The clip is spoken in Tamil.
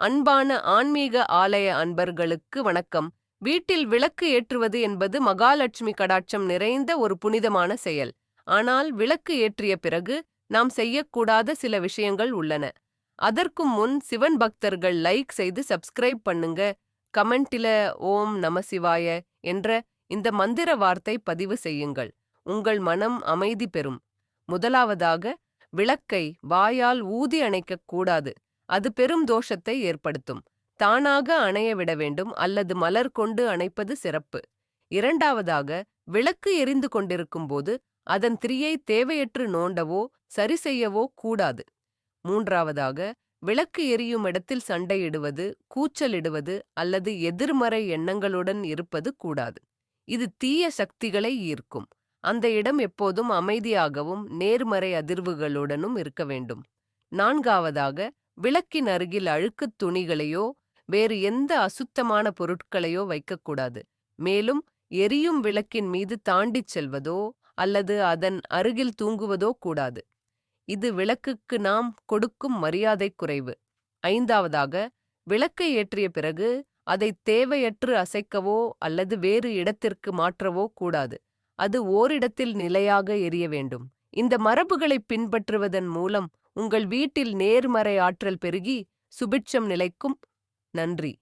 அன்பான ஆன்மீக ஆலய அன்பர்களுக்கு வணக்கம். வீட்டில் விளக்கு ஏற்றுவது என்பது மகாலட்சுமி கடாட்சம் நிறைந்த ஒரு புனிதமான செயல். ஆனால் விளக்கு ஏற்றிய பிறகு நாம் செய்யக்கூடாத சில விஷயங்கள் உள்ளன. அதற்கும் முன் சிவன் பக்தர்கள் லைக் செய்து சப்ஸ்கிரைப் பண்ணுங்க. கமெண்டில ஓம் நமசிவாய என்ற இந்த மந்திர வார்த்தை பதிவு செய்யுங்கள். உங்கள் மனம் அமைதி பெறும். முதலாவதாக விளக்கை வாயால் ஊதி அணைக்கக் கூடாது. அது பெரும் தோஷத்தை ஏற்படுத்தும். தானாக அணைய விட வேண்டும் அல்லது மலர் கொண்டு அணைப்பது சிறப்பு. இரண்டாவதாக விளக்கு எரிந்து கொண்டிருக்கும் போது அதன் திரியை தேவையற்று நோண்டவோ சரி செய்யவோ கூடாது. மூன்றாவதாக விளக்கு எரியும் இடத்தில் சண்டையிடுவது கூச்சலிடுவது அல்லது எதிர்மறை எண்ணங்களுடன் இருப்பது கூடாது. இது தீய சக்திகளை ஈர்க்கும். அந்த இடம் எப்போதும் அமைதியாகவும் நேர்மறை அதிர்வுகளுடனும் இருக்க வேண்டும். நான்காவதாக விளக்கின் அருகில் அழுக்குத் துணிகளையோ வேறு எந்த அசுத்தமான பொருட்களையோ வைக்கக்கூடாது. மேலும் எரியும் விளக்கின் மீது தாண்டிச் செல்வதோ அல்லது அதன் அருகில் தூங்குவதோ கூடாது. இது விளக்குக்கு நாம் கொடுக்கும் மரியாதை குறைவு. ஐந்தாவதாக விளக்கை ஏற்றிய பிறகு அதை தேவையற்று அசைக்கவோ அல்லது வேறு இடத்திற்கு மாற்றவோ கூடாது. அது ஓரிடத்தில் நிலையாக எரிய வேண்டும். இந்த மரபுகளை பின்பற்றுவதன் மூலம் உங்கள் வீட்டில் நேர்மறை ஆற்றல் பெருகி சுபிட்சம் நிலைக்கும். நன்றி.